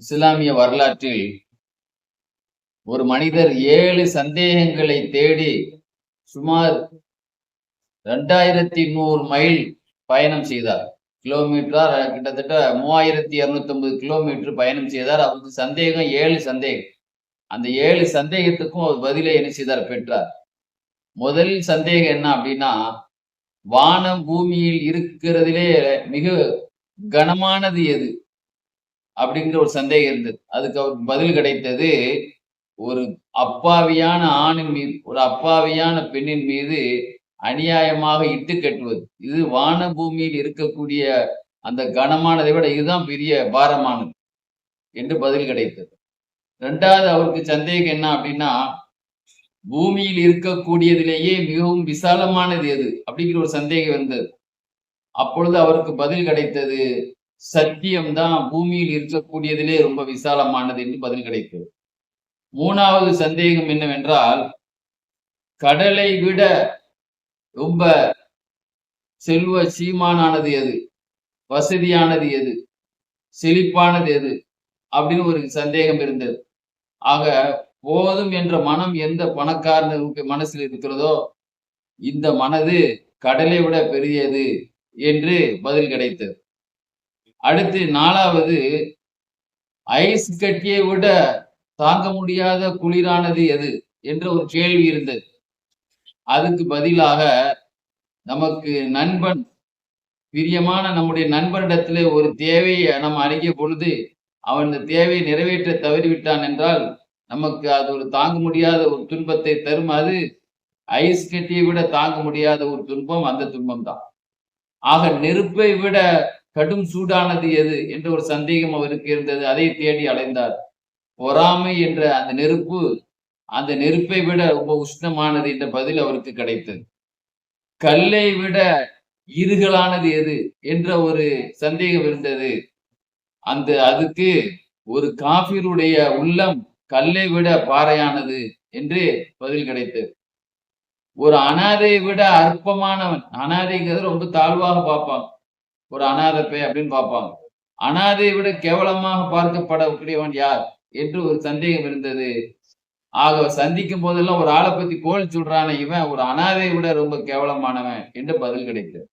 இஸ்லாமிய வரலாற்றில் ஒரு மனிதர் ஏழு சந்தேகங்களை தேடி சுமார் ரெண்டாயிரத்தி நூறு மைல் பயணம் செய்தார். கிலோமீட்டரா கிட்டத்தட்ட மூவாயிரத்தி இரநூத்தி ஐம்பது கிலோமீட்டர் பயணம் செய்தார். அவருக்கு சந்தேகம் ஏழு சந்தேகம். அந்த ஏழு சந்தேகத்துக்கும் அவர் பதிலை என்ன செய்தார்? பெற்றார். முதல் சந்தேகம் என்ன அப்படின்னா வானம் பூமியில் இருக்கிறதிலே மிக கனமானது எது? அப்படிங்கிற ஒரு சந்தேகம் இருந்தது. அதுக்கு அவருக்கு பதில் கிடைத்தது ஒரு அப்பாவியான ஆணின் மீது ஒரு அப்பாவியான பெண்ணின் மீது அநியாயமாக இட்டு கட்டுவது. இது வான பூமியில் இருக்கக்கூடிய அந்த கனமானதை விட இதுதான் பெரிய பாரமானது என்று பதில் கிடைத்தது. ரெண்டாவது அவருக்கு சந்தேகம் என்ன அப்படின்னா பூமியில் இருக்கக்கூடியதிலேயே மிகவும் விசாலமானது எது அப்படிங்கிற ஒரு சந்தேகம் இருந்தது. அப்பொழுது அவருக்கு பதில் கிடைத்தது சத்தியம்தான் பூமியில் இருக்கக்கூடியதிலே ரொம்ப விசாலமானது என்று பதில் கிடைத்தது. மூணாவது சந்தேகம் என்னவென்றால் கடலை விட ரொம்ப செல்வ சீமானானது எது? வசதியானது எது? செழிப்பானது எது? அப்படின்னு ஒரு சந்தேகம் இருந்தது. ஆக போதும் என்ற மனம் எந்த பணக்காரனுக்கு மனசில் இருக்கிறதோ இந்த மனது கடலை விட பெரியது என்று பதில் கிடைத்தது. அடுத்து நாலாவது ஐஸ் கட்டியை விட தாங்க முடியாத குளிரானது எது? என்ற ஒரு கேள்வி இருந்தது. அதுக்கு பதிலாக நமக்கு நண்பன் பிரியமான நம்முடைய நண்பனிடத்திலே ஒரு தேவையை நம்ம அணுகிய பொழுது அவன் இந்த தேவையை நிறைவேற்ற தவறிவிட்டான் என்றால் நமக்கு அது ஒரு தாங்க முடியாத ஒரு துன்பத்தை தரும். அது ஐஸ் கட்டியை விட தாங்க முடியாத ஒரு துன்பம் அந்த துன்பம் தான் ஆக நெருப்பை விட கடும் சூடானது எது என்ற ஒரு சந்தேகம் அவருக்கு இருந்தது. அதை தேடி அலைந்தார். பொறாமை என்ற அந்த நெருப்பு அந்த நெருப்பை விட ரொம்ப உஷ்ணமானது என்ற பதில் அவருக்கு கிடைத்தது. கல்லை விட இருகலானது எது என்ற ஒரு சந்தேகம் இருந்தது. அந்த அதுக்கு ஒரு காபிருடைய உள்ளம் கல்லை விட பாறையானது என்று பதில் கிடைத்தது. ஒரு அனாதையை விட அற்பமானவன். அனாதைங்கிறது ரொம்ப தாழ்வாக பார்ப்பான். ஒரு அனாதை பே அப்படின்னு பார்ப்பாங்க. அனாதையை விட கேவலமாக பார்க்கப்படக்கூடியவன் யார்? என்று ஒரு சந்தேகம் இருந்தது. ஆக சந்திக்கும் போதெல்லாம் ஒரு ஆளை பத்தி கோல் சொல்றான இவன். ஒரு அனாதையை விட ரொம்ப கேவலமானவன் என்று பதில் கிடைத்தது.